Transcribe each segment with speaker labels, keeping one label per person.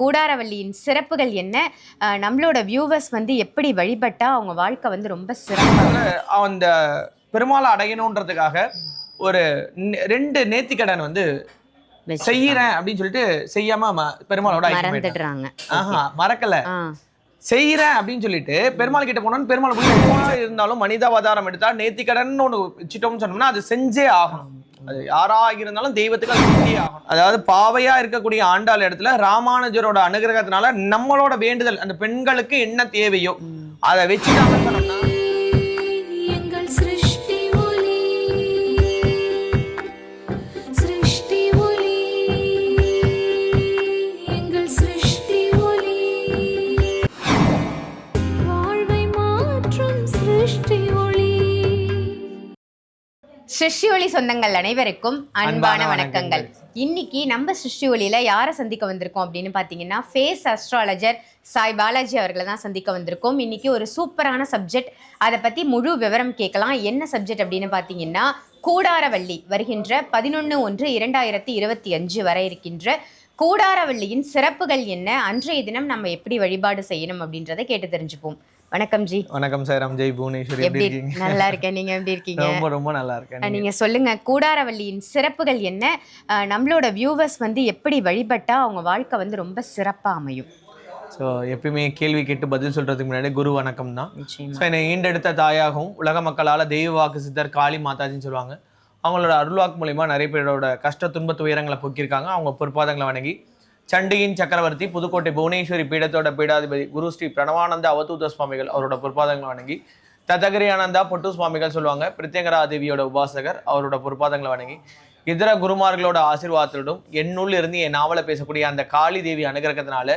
Speaker 1: கூடாரவள்ளியின் சிறப்புகள் என்ன? நம்மளோட வியூவர்ஸ் வந்து எப்படி வழிபட்டா அவங்க வாழ்க்கை வந்து ரொம்ப சிறப்பாக
Speaker 2: அந்த பெருமாளை அடையணுன்றதுக்காக ஒரு ரெண்டு நேர்த்திக்கடன் வந்து செய்யறேன் அப்படின்னு சொல்லிட்டு செய்யாம பெருமாளோட.
Speaker 1: மறந்துடுறாங்க.
Speaker 2: ஆஹா மறக்கல. செய்யறேன் அப்படின்னு சொல்லிட்டு பெருமாள் கிட்ட போனோம்னு பெருமாள் போய் இருந்தாலும் மனிதாவதாரம் எடுத்தா நேர்த்திக்கடன் ஒண்ணு வச்சுட்டோம்னு சொன்னோம்னா அது செஞ்சே ஆகணும். அது யாரா இருந்தாலும் தெய்வத்துக்கு அது செஞ்சே ஆகணும். அதாவது பாவையா இருக்கக்கூடிய ஆண்டாள் இடத்துல ராமானுஜரோட அனுகிரகத்தினால நம்மளோட வேண்டுதல் அந்த பெண்களுக்கு என்ன தேவையோ அதை வச்சுட்டாங்கன்னு சொன்னோம்னா
Speaker 3: ஒளி
Speaker 1: சொந்தங்கள் அனைவருக்கும் அன்பான வணக்கங்கள். இன்னைக்கு நம்ம சிருஷ்டி ஒளியில யாரை சந்திக்க வந்திருக்கோம் அப்படின்னு பார்த்தீங்கன்னா ஃபேஸ் அஸ்ட்ராலஜர் சாய் பாலாஜி அவர்களை தான் சந்திக்க வந்திருக்கோம். இன்னைக்கு ஒரு சூப்பரான சப்ஜெக்ட் அதை பத்தி முழு விவரம் கேட்கலாம். என்ன சப்ஜெக்ட் அப்படின்னு பார்த்தீங்கன்னா கூடாரவள்ளி வருகின்ற பதினொன்று ஒன்று இரண்டாயிரத்தி இருபத்தி அஞ்சு வரை இருக்கின்ற கூடாரவள்ளியின் சிறப்புகள் என்ன? அன்றைய தினம் நம்ம எப்படி வழிபாடு செய்யணும் அப்படின்றத கேட்டு தெரிஞ்சுப்போம். வணக்கம் ஜி.
Speaker 2: வணக்கம் சார் ஜெய் புவனேஸ்வரி
Speaker 1: எப்படி
Speaker 2: இருக்கீங்க?
Speaker 1: நல்லா இருக்கேன் நீங்க எப்படி இருக்கீங்க?
Speaker 2: ரொம்ப ரொம்ப நல்லா இருக்கேன்
Speaker 1: நீங்க? சொல்லுங்க கூடாரவள்ளியின் சிறப்புகள் என்ன? நம்மளோட வியூவர்ஸ் வந்து எப்படி வழிபட்டா அவங்க வாழ்க்கை வந்து ரொம்ப சிறப்பா அமையும்?
Speaker 2: ஸோ எப்பயுமே கேள்வி கேட்டு பதில் சொல்றதுக்கு முன்னாடி குரு வணக்கம் தான். ஸோ என்னை ஈண்டெடுத்த தாயாகவும் உலக மக்களால் தெய்வ வாக்கு சித்தர் காளி மாதாஜின்னு சொல்லுவாங்க. அவங்களோட அருள்வாக்கு மூலிமா நிறைய பேரோட கஷ்ட துன்ப துயரங்களை போக்கியிருக்காங்க. அவங்க பொற்பாதங்களை வணங்கி சண்டியின் சக்கரவர்த்தி புதுக்கோட்டை புவனேஸ்வரி பீடத்தோட பீடாதிபதி குரு ஸ்ரீ பிரணவானந்த அவதூத சுவாமிகள் அவரோட பொற்பாதங்களை வணங்கி ததகிரி ஆனந்தா பொட்டு சுவாமிகள் சொல்லுவாங்க பிரத்யங்கரா தேவியோட உபாசகர் அவரோட பொற்பாதங்களை வணங்கி இதர குருமார்களோட ஆசீர்வாதத்தோடும் என்னுள் இருந்து என் நாவலை பேசக்கூடிய அந்த காளி தேவி அனுகிரகத்தினால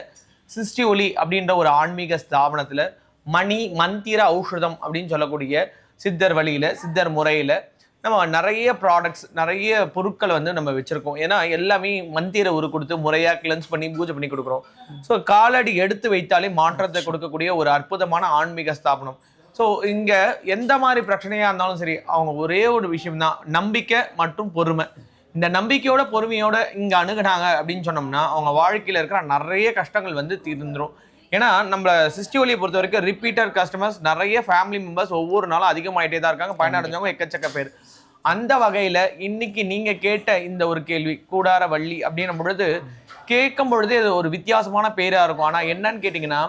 Speaker 2: சிஸ்டி ஒளி அப்படின்ற ஒரு ஆன்மீக ஸ்தாபனத்தில் மணி மந்திர ஔஷதம் அப்படின்னு சொல்லக்கூடிய சித்தர் வழியில சித்தர் முறையில நம்ம நிறைய ப்ராடக்ட்ஸ் நிறைய பொருட்களை வந்து நம்ம வச்சிருக்கோம். ஏன்னா எல்லாமே மந்திர உரு கொடுத்து முறையா கிளென்ஸ் பண்ணி பூஜை பண்ணி கொடுக்குறோம். ஸோ காலடி எடுத்து வைத்தாலே மாற்றத்தை கொடுக்கக்கூடிய ஒரு அற்புதமான ஆன்மீக ஸ்தாபனம். ஸோ இங்க எந்த மாதிரி பிரச்சனையா இருந்தாலும் சரி அவங்க ஒரே ஒரு விஷயம் தான் நம்பிக்கை மற்றும் பொறுமை. இந்த நம்பிக்கையோட பொறுமையோட இங்க அணுகுனாங்க அப்படின்னு சொன்னோம்னா அவங்க வாழ்க்கையில இருக்கிற நிறைய கஷ்டங்கள் வந்து தீர்ந்துரும். ஏன்னா நம்ம சிஸ்டி ஒலியை பொறுத்த வரைக்கும் ரிப்பீட்டர் கஸ்டமர்ஸ் நிறைய ஃபேமிலி மெம்பர்ஸ் ஒவ்வொரு நாளும் அதிகமாயிட்டே தான் இருக்காங்க. பயனடைஞ்சவங்க எக்கச்சக்க பேர். அந்த வகையில இன்னைக்கு நீங்க கேட்ட இந்த ஒரு கேள்வி கூடார வள்ளி அப்படின்னும் பொழுது கேட்கும் பொழுதே இது ஒரு வித்தியாசமான பேரா இருக்கும். ஆனா என்னன்னு கேட்டிங்கன்னா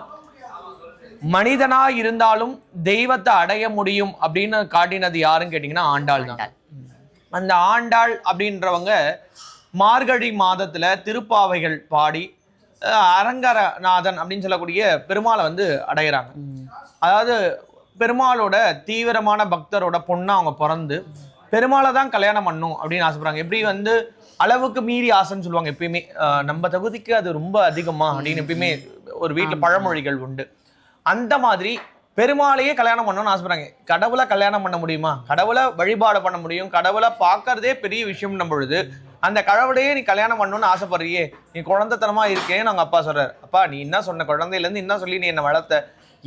Speaker 2: மனிதனா இருந்தாலும் தெய்வத்தை அடைய முடியும் அப்படின்னு காட்டினது யாருன்னு கேட்டிங்கன்னா ஆண்டாள் தான். அந்த ஆண்டாள் அப்படின்றவங்க மார்கழி மாதத்துல திருப்பாவைகள் பாடி அரங்கரநாதன் அப்படின்னு சொல்லக்கூடிய பெருமாளை வந்து அடையிறாங்க. அதாவது பெருமாளோட தீவிரமான பக்தரோட பொண்ணா அவங்க பிறந்து பெருமாளை தான் கல்யாணம் பண்ணும் அப்படின்னு ஆசைப்படுறாங்க. எப்படி வந்து அளவுக்கு மீறி ஆசைன்னு சொல்லுவாங்க எப்பயுமே. நம்ம தகுதிக்கு அது ரொம்ப அதிகமா அப்படின்னு எப்பயுமே ஒரு வீட்டுல பழமொழிகள் உண்டு. அந்த மாதிரி பெருமாளையே கல்யாணம் பண்ணணும்னு ஆசைப்படுறாங்க. கடவுளை கல்யாணம் பண்ண முடியுமா? கடவுளை வழிபாடு பண்ண முடியும். கடவுளை பார்க்கறதே பெரிய விஷயம் பொழுது. அந்த கடவுளையே நீ கல்யாணம் பண்ணணும்னு ஆசைப்படுறியே. நீ குழந்தைத்தனமா இருக்கேன்னு அவங்க அப்பா சொல்றாரு. அப்பா நீ என்ன சொன்ன குழந்தையில இருந்து என்ன சொல்லி நீ என்ன வளர்த்த.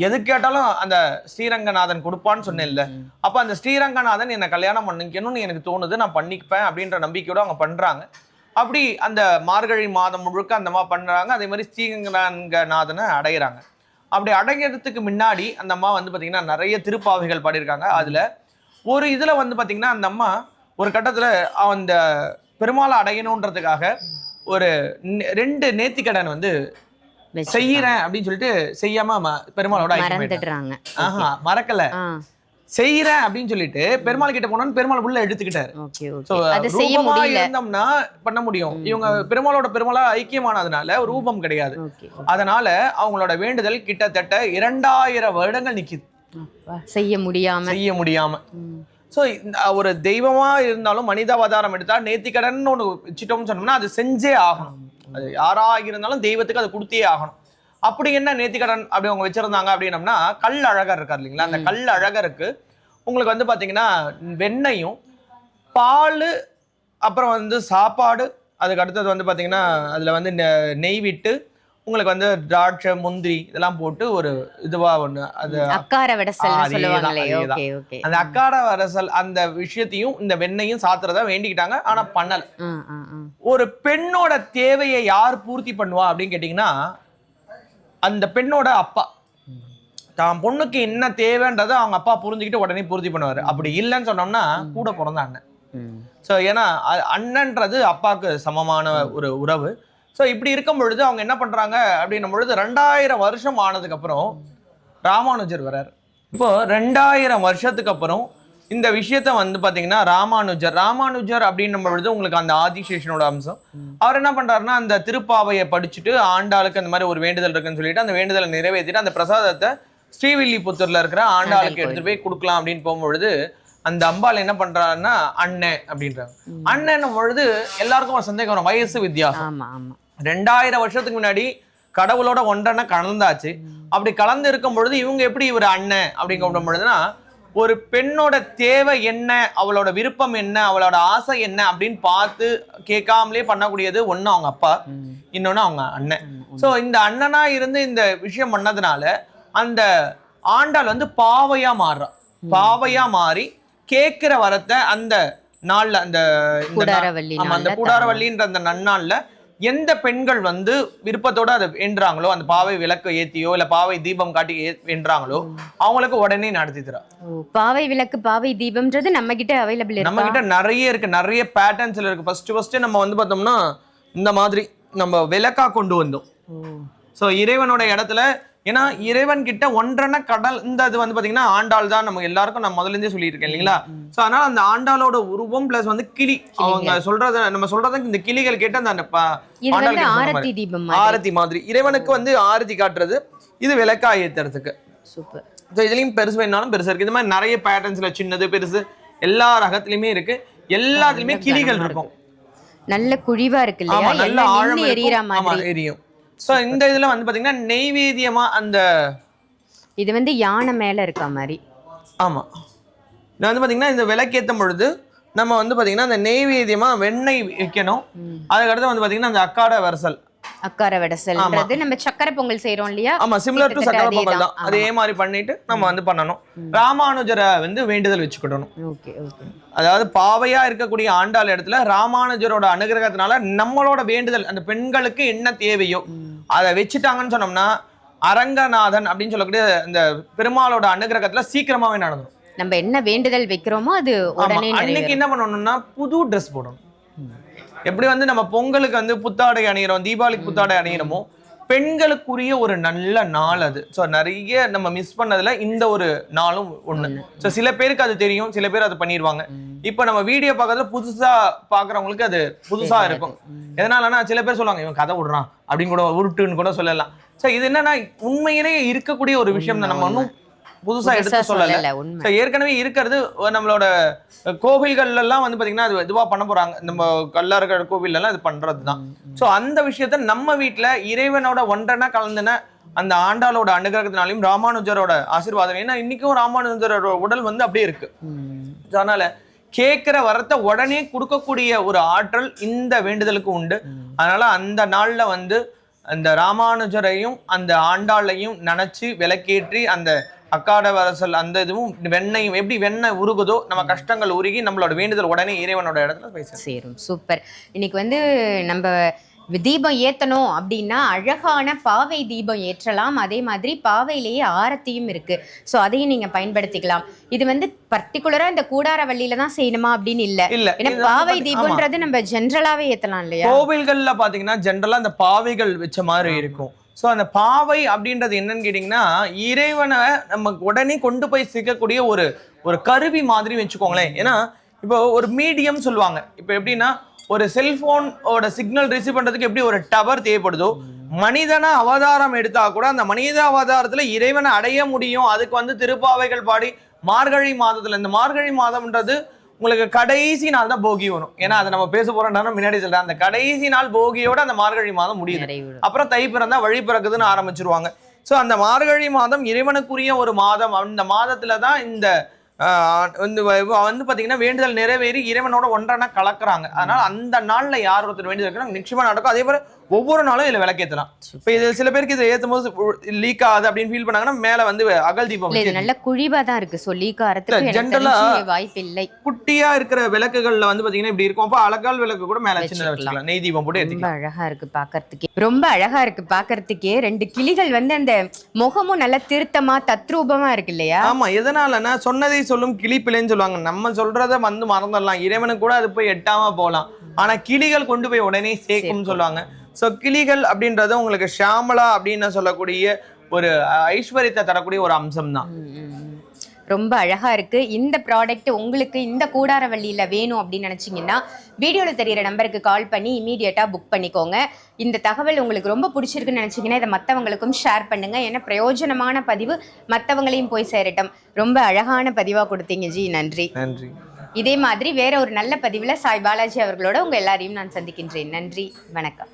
Speaker 2: எது கேட்டாலும் அந்த ஸ்ரீரங்கநாதன் கொடுப்பான்னு சொன்னேன்ல. அப்ப அந்த ஸ்ரீரங்கநாதன் என்னை கல்யாணம் பண்ணிக்கணும்னு எனக்கு தோணுது நான் பண்ணிப்பேன் அப்படின்ற நம்பிக்கையோட அவங்க பண்றாங்க. அப்படி அந்த மார்கழி மாதம் முழுக்க அந்த மாதிரி பண்றாங்க. அதே மாதிரி ஸ்ரீரங்கநாதனை அடையிறாங்க. அப்படி அடங்கிறதுக்கு முன்னாடி அந்த அம்மா வந்து பாத்தீங்கன்னா நிறைய திருப்பாவைகள் பாடியிருக்காங்க. அதுல ஒரு இதுல வந்து பாத்தீங்கன்னா அந்த அம்மா ஒரு கட்டத்துல அந்த பெருமாளை அடையணுன்றதுக்காக ஒரு ரெண்டு நேர்த்திக்கடன் வந்து செய்யறேன் அப்படின்னு சொல்லிட்டு செய்யாம பெருமாளோட.
Speaker 1: மறந்துடுறாங்க.
Speaker 2: ஆஹா மறக்கல. செய்யறேன் அப்படின்னு சொல்லிட்டு பெருமாள் கிட்ட போனோம்னு பெருமாள் உள்ள எடுத்துக்கிட்டாரு. ரூபமா இருந்தோம்னா பண்ண முடியும். இவங்க பெருமாளோட பெருமாளா ஐக்கியமானதுனால ரூபம் கிடையாது. அதனால அவங்களோட வேண்டுதல் கிட்டத்தட்ட இரண்டாயிரம் வருடங்கள் நிக்குது.
Speaker 1: செய்ய முடியாம.
Speaker 2: செய்ய முடியாம. ஸோ ஒரு தெய்வமா இருந்தாலும் மனிதாவதாரம் எடுத்தா நேர்த்திக்கடன் ஒன்று வச்சுட்டோம்னு சொன்னோம்னா அது செஞ்சே ஆகணும். அது யாரா இருந்தாலும் தெய்வத்துக்கு அது கொடுத்தே ஆகணும். அப்படி என்ன நேர்த்திக்கடன் அப்படி அவங்க வச்சிருந்தாங்க அப்படின்னம்னா கல் அழகர் இருக்கார் இல்லைங்களா? அந்த கல் அழகருக்கு உங்களுக்கு வந்து பாத்தீங்கன்னா வெண்ணெயும் பால் அப்புறம் வந்து சாப்பாடு அதுக்கு அடுத்தது வந்து பாத்தீங்கன்னா அதுல வந்து நெ- நெய் விட்டு உங்களுக்கு வந்து திராட்சை முந்திரி இதெல்லாம் போட்டு ஒரு இதுவா ஒண்ணு அது
Speaker 1: அக்கார விடசல்
Speaker 2: அந்த அக்காட வரசல் அந்த விஷயத்தையும் இந்த வெண்ணையும் சாத்துறதா வேண்டிக்கிட்டாங்க ஆனா பண்ணல. ஒரு பெண்ணோட தேவையை யார் பூர்த்தி பண்ணுவா அப்படின்னு கேட்டிங்கன்னா அந்த பெண்ணோட அப்பா. தான் பொண்ணுக்கு என்ன தேவைன்றதை அவங்க அப்பா புரிஞ்சுக்கிட்டு உடனே பூர்த்தி பண்ணுவாரு. அப்படி இல்லைன்னு சொன்னோம்னா கூட பிறந்த அண்ணன். ஸோ ஏன்னா அண்ணன்றது அப்பாவுக்கு சமமான ஒரு உறவு. ஸோ இப்படி இருக்கும் பொழுது அவங்க என்ன பண்றாங்க அப்படின்னும் பொழுது ரெண்டாயிரம் வருஷம் ஆனதுக்கு அப்புறம் ராமானுஜர் வரார் இப்போ ரெண்டாயிரம் வருஷத்துக்கு அப்புறம் இந்த விஷயத்த வந்து பாத்தீங்கன்னா ராமானுஜர் ராமானுஜர் அப்படின்னும் பொழுது உங்களுக்கு அந்த ஆதிசேஷனோட அம்சம். அவர் என்ன பண்றாருன்னா அந்த திருப்பாவையை படிச்சுட்டு ஆண்டாளுக்கு அந்த மாதிரி ஒரு வேண்டுதல் இருக்குன்னு சொல்லிட்டு அந்த வேண்டுதலை நிறைவேற்றிட்டு அந்த பிரசாதத்தை ஸ்ரீவில்லிபுத்தூர்ல இருக்கிற ஆண்டாளுக்கு எடுத்துட்டு போய் கொடுக்கலாம் அப்படின்னு போகும்பொழுது அந்த அம்பாள் என்ன பண்றாருன்னா அண்ணன் அப்படின்றாங்க. அண்ணன் பொழுது எல்லாருக்கும் ஒரு சந்தேகம் வயசு வித்தியாசம். ரெண்டாயிரம் வருஷத்துக்கு முன்னாடி கடவுளோட ஒன்றனை கலந்தாச்சு. அப்படி கலந்து இருக்கும் பொழுது இவங்க எப்படி இவர் அண்ணன் அப்படி கூப்பிடும் பொழுதுனா ஒரு பெண்ணோட தேவை என்ன அவளோட விருப்பம் என்ன அவளோட ஆசை என்ன அப்படின்னு பார்த்து கேட்காமலே பண்ணக்கூடியது ஒண்ணு அவங்க அப்பா இன்னொன்னு அவங்க அண்ணன். சோ இந்த அண்ணனா இருந்து இந்த விஷயம் பண்ணதுனால அந்த ஆண்டாள் வந்து பாவையா மாறுறா. பாவையா மாறி கேட்கிற வரத்தை அந்த நாள்ல அந்த கூடாரவள்ளின்ற அந்த நன்னாள்ல எந்த பெண்கள் வந்து விருப்பத்தோட அதை வேண்டுறாங்களோ அந்த பாவை விளக்கு ஏத்தியோ இல்ல பாவை தீபம் காட்டி வேண்டுறாங்களோ அவங்களுக்கு உடனே நடத்தி தரா.
Speaker 1: பாவை விளக்கு பாவை தீபம்ன்றது நம்ம கிட்ட அவைலபிள்
Speaker 2: நம்ம கிட்ட நிறைய இருக்கு நிறைய பேட்டர்ன்ஸ்ல இருக்கு. ஃபர்ஸ்ட் ஃபர்ஸ்ட் நம்ம வந்து பார்த்தோம்னா இந்த மாதிரி நம்ம விளக்கா கொண்டு வந்தோம். ஸோ இறைவனோட இடத்துல ஏன்னா இறைவன் கிட்ட ஒன்றன கடல் இந்த இது வந்து பாத்தீங்கன்னா ஆண்டாள் தான் நம்ம எல்லாருக்கும் நான் முதல்ல இருந்தே சொல்லியிருக்கேன் இல்லைங்களா? ஸோ அதனால அந்த ஆண்டாளோட உருவம் பிளஸ் வந்து கிளி. அவங்க சொல்றத நம்ம சொல்றத இந்த கிளிகள் கேட்டு அந்த
Speaker 1: ஆரத்தி
Speaker 2: மாதிரி.
Speaker 1: தீபம் மாதிரி.
Speaker 2: ஆரத்தி மாதிரி. இறைவனுக்கு வந்து ஆரத்தி காட்டுறது இது விளக்கா ஏத்துறதுக்கு.
Speaker 1: சூப்பர்.
Speaker 2: ஸோ இதுலயும் பெருசு வேணாலும் பெருசா இருக்கு. இது மாதிரி நிறைய பேட்டர்ன்ஸ்ல சின்னது பெருசு எல்லா ரகத்துலயுமே இருக்கு. எல்லாத்துலயுமே கிளிகள் இருக்கும்.
Speaker 1: நல்ல குழிவா இருக்கு இல்லையா?
Speaker 2: நல்ல ஆழம்
Speaker 1: எரியற மாதிரி.
Speaker 2: எரியும். சோ இந்த இதுல வந்து பாத்தீங்கன்னா நெய்வேத்தியமா அந்த
Speaker 1: இது வந்து யானை மேல இருக்க மாதிரி.
Speaker 2: ஆமா. இது வந்து பாத்தீங்கன்னா இந்த விளக்கேத்தும் பொழுது நம்ம வந்து பாத்தீங்கன்னா அந்த நெய்வேத்தியமா வெண்ணெய் வைக்கணும். அதுக்கடுத்து வந்து பாத்தீங்கன்னா அந்த அக்காட வரிசல்.
Speaker 1: அக்கார விடசல்ன்றது நம்ம சக்கரை பொங்கல் செய்றோம் இல்லையா?
Speaker 2: ஆமா சிமிலர் டு சக்கரை பொங்கல் தான். அதே மாதிரி பண்ணிட்டு நம்ம வந்து பண்ணணும். ராமானுஜரை வந்து வேண்டுதல் வச்சுக்கிடணும்.
Speaker 1: Okay okay.
Speaker 2: அதாவது பாவையா இருக்கக்கூடிய ஆண்டாள் இடத்துல ராமானுஜரோட அனுகிரகத்தினால நம்மளோட வேண்டுதல் அந்த பெண்களுக்கு என்ன தேவையோ அதை வச்சுட்டாங்கன்னு சொன்னோம்னா அரங்கநாதன் அப்படின்னு சொல்லக்கூடிய இந்த பெருமாளோட அனுகிரகத்துல சீக்கிரமாவே நடந்துரும்.
Speaker 1: நம்ம என்ன வேண்டுதல் வைக்கிறோமோ அது உடனே
Speaker 2: அன்னைக்கு. என்ன பண்ணணும்னா புது ட்ரெஸ் போடணும். எப்படி வந்து நம்ம பொங்கலுக்கு வந்து புத்தாடை அணிகிறோம் தீபாவளிக்கு புத்தாடை அணிகிறோமோ பெண்களுக்குரிய ஒரு நல்ல நாள் அது. ஸோ நிறைய நம்ம மிஸ் பண்ணதுல இந்த ஒரு நாளும் ஒண்ணு. ஸோ சில பேருக்கு அது தெரியும் சில பேர் அது பண்ணிடுவாங்க இப்போ நம்ம வீடியோ பார்க்கறதுல புதுசா பார்க்கறவங்களுக்கு அது புதுசா இருக்கும். எதனாலனா சில பேர் சொல்லுவாங்க இவன் கதை விடுறான் அப்படின்னு கூட உருட்டுன்னு கூட சொல்லலாம். ஸோ இது என்னன்னா உண்மையிலேயே இருக்கக்கூடிய ஒரு விஷயம் தான். நம்ம ஒன்றும் புதுசா எடுத்து சொல்லல. ஏற்கனவே இருக்கிறது நம்மளோட கோவில்கள்ல எல்லாம் வந்து பாத்தீங்கன்னா அது இதுவா பண்ண போறாங்க. நம்ம கல்லாறுகள் கோவில் எல்லாம் இது பண்றது தான் ஸோ அந்த விஷயத்த நம்ம வீட்ல இறைவனோட ஒன்றனா கலந்துன அந்த ஆண்டாளோட அனுகிரகத்தினாலையும் ராமானுஜரோட ஆசீர்வாதம். ஏன்னா இன்னைக்கும் ராமானுஜரோட உடல் வந்து அப்படியே இருக்கு. அதனால கேட்கிற வரத்தை உடனே கொடுக்கக்கூடிய ஒரு ஆற்றல் இந்த வேண்டுதலுக்கு உண்டு. அதனால அந்த நாள்ல வந்து அந்த ராமானுஜரையும் அந்த ஆண்டாளையும் நினைச்சு விளக்கேற்றி அந்த அக்காட வரசல் அந்த இதுவும் வெண்ணையும் எப்படி வெண்ணெய் உருகுதோ நம்ம கஷ்டங்கள் உருகி நம்மளோட வேண்டுதல் உடனே இறைவனோட இடத்துல போய் சேரும்.
Speaker 1: சூப்பர். இன்னைக்கு வந்து நம்ம தீபம் ஏத்தணும் அப்படின்னா அழகான பாவை தீபம் ஏற்றலாம். அதே மாதிரி பாவையிலேயே ஆரத்தியும் இருக்கு. ஸோ அதையும் நீங்க பயன்படுத்திக்கலாம். இது வந்து பர்டிகுலரா இந்த கூடாரவள்ளியில தான் செய்யணுமா அப்படின்னு இல்ல.
Speaker 2: இல்ல
Speaker 1: ஏன்னா பாவை. தீபம்ன்றது நம்ம ஜென்ரலாவே ஏத்தலாம் இல்லையா?
Speaker 2: கோவில்கள்ல பாத்தீங்கன்னா ஜென்ரலா அந்த பாவைகள் வச்ச மாதிரி இருக்கும். ஸோ அந்த பாவை அப்படின்றது என்னன்னு கேட்டிங்கன்னா இறைவனை நம்ம உடனே கொண்டு போய் சேர்க்கக்கூடிய ஒரு ஒரு கருவி மாதிரி வச்சுக்கோங்களேன். ஏன்னா இப்போ ஒரு மீடியம் சொல்லுவாங்க. இப்போ எப்படின்னா ஒரு செல்ஃபோனோட சிக்னல் ரிசீவ் பண்ணுறதுக்கு எப்படி ஒரு டவர் தேவைப்படுதோ மனிதனை அவதாரம் எடுத்தால் கூட அந்த மனித அவதாரத்தில் இறைவனை அடைய முடியும். அதுக்கு வந்து திருப்பாவைகள் பாடி மார்கழி மாதத்தில் இந்த மார்கழி மாதம்ன்றது உங்களுக்கு கடைசி நாள் தான் போகி வரும். ஏன்னா அதை நம்ம பேச போறோம்னா முன்னாடி சொல்றேன். அந்த கடைசி நாள் போகியோட அந்த மார்கழி மாதம் முடியுது. அப்புறம் தை பிறந்தா வழி பிறக்குதுன்னு ஆரம்பிச்சிருவாங்க. ஸோ அந்த மார்கழி மாதம் இறைவனுக்குரிய ஒரு மாதம். அந்த மாதத்துல தான் இந்த வந்து வந்து பாத்தீங்கன்னா வேண்டுதல் நிறைவேறி இறைவனோட ஒன்றான கலக்குறாங்க. அதனால அந்த நாள்ல யார் ஒருத்தர் வேண்டுதல் இருக்கிறாங்க நிச்சயமா நடக்கும். அதே போல ஒவ்வொரு நாளும் இதுல விளக்கேத்தலாம். இப்ப இது சில பேருக்கு இதை ஏத்தும் போது லீக் ஆகுது அப்படின்னு ஃபீல் பண்ணாங்கன்னா மேல வந்து அகல் தீபம்
Speaker 1: இது நல்ல குழிவா தான் இருக்கு.
Speaker 2: இல்ல,
Speaker 1: எனக்கு
Speaker 2: general-ஆ-
Speaker 1: தெரிஞ்சு வாய்ப்பு இல்லை.
Speaker 2: குட்டியா இருக்கிற விளக்குகள்ல வந்து பாத்தீங்கன்னா இப்படி இருக்கும். அப்ப அழகால் விளக்கு கூட மேல சின்னதா
Speaker 1: வச்சுக்கலாம்.
Speaker 2: நெய் தீபம் போட்டு
Speaker 1: ரொம்ப
Speaker 2: ஏத்திக்கலாம்.
Speaker 1: அழகா இருக்கு பாக்கறதுக்கே. ரொம்ப அழகா இருக்கு பாக்கறதுக்கே. ரெண்டு கிளிகள் வந்து அந்த முகமும் நல்ல திருத்தமா தத்ரூபமா இருக்கு இல்லையா?
Speaker 2: ஆமா எதனாலன்னா சொன்னதை சொல்லும் கிளி பிள்ளைன்னு சொல்லுவாங்க. நம்ம சொல்றத வந்து மறந்துடலாம். இறைவனுக்கு கூட அது போய் எட்டாம போகலாம். ஆனா கிளிகள் கொண்டு போய் உடனே சேர்க்கும்னு சொல்லுவாங்க. சோ கிளிகள் அப்படின்றது உங்களுக்கு ஷியாமலா அப்படின்னு சொல்லக்கூடிய ஒரு ஐஸ்வர்யத்தை தரக்கூடிய ஒரு அம்சம் தான்.
Speaker 1: ரொம்ப அழகா இருக்கு. இந்த ப்ராடக்ட் உங்களுக்கு இந்த கூடாரவள்ளியில வேணும் அப்படின்னு நினைச்சீங்கன்னா வீடியோல தெரியிற நம்பருக்கு கால் பண்ணி இமீடியட்டா புக் பண்ணிக்கோங்க. இந்த தகவல் உங்களுக்கு ரொம்ப பிடிச்சிருக்குன்னு நினைச்சீங்கன்னா இதை மற்றவங்களுக்கும் ஷேர் பண்ணுங்க. ஏன்னா பிரயோஜனமான பதிவு மற்றவங்களையும் போய் சேரட்டும். ரொம்ப அழகான பதிவா கொடுத்தீங்க ஜி. நன்றி.
Speaker 2: நன்றி.
Speaker 1: இதே மாதிரி வேற ஒரு நல்ல பதிவுல சாய் பாலாஜி அவர்களோட உங்க எல்லாரையும் நான் சந்திக்கின்றேன். நன்றி. வணக்கம்.